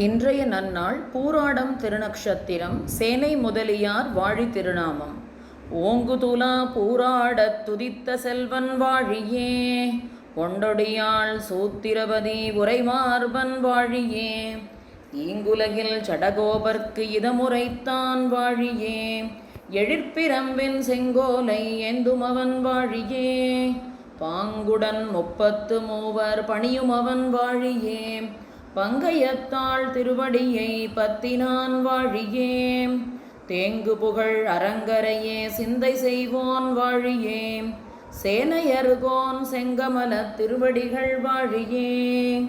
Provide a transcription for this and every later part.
இன்றைய நன்னாள் பூராடம் திருநக்ஷத்திரம் சேனை முதலியார் வாழி திருநாமம். ஓங்குதுலா பூராடத் துதித்த செல்வன் வாழியே கொண்டொடியாள் சூத்திரபதி உரைமார்பன் வாழியே. ஈங்குலகில் சடகோபர்க்கு இதமுறைத்தான் வாழியே எழிற்பிரம்பின் செங்கோலை ஏந்தும் அவன் வாழியே. பாங்குடன் முப்பத்து மூவர் பணியும் அவன் வாழியே பங்கையத்தாள் திருவடியை பத்தினான் வாழியே. தேங்கு புகழ் அரங்கரையே சிந்தை செய்வோன் வாழியே. சேனையருகோன் செங்கமல திருவடிகள் வாழியே.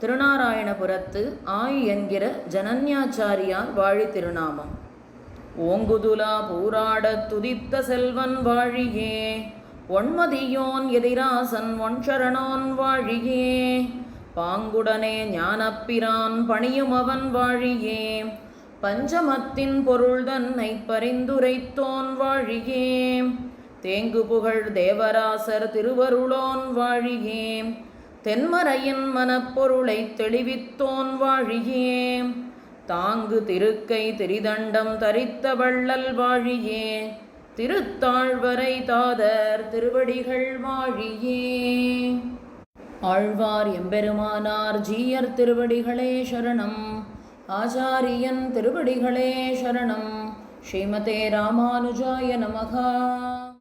திருநாராயணபுரத்து ஆய் என்கிற ஜனன்யாச்சாரியார் வாழி திருநாமம். ஓங்குதுலா பூராடத் துதித்த செல்வன் வாழியே. ஒன்மதியோன் எதிராசன் ஒன்சரணோன் வாழியே. பாங்குடனே ஞானப்பிரான் பணியும் அவன் வாழியே. பஞ்சமத்தின் பொருள் தன்னை பரிந்துரைத்தோன் வாழியே. தேங்கு புகழ் தேவராசர் திருவருளோன் வாழியே. தென்மறையின் மனப்பொருளை தெளிவித்தோன் வாழியே. தாங்கு திருக்கை திரிதண்டம் தரித்த வள்ளல் வாழியே. திருத்தாழ்வரை தாதர் திருவடிகள் வாழியே. ஆழ்வார் எம்பெருமானார் ஜீயர் திருவடிகளே சரணம். ஆச்சாரியன் திருவடிகளே சரணம். ஸ்ரீமதே ராமானுஜாய நமகா.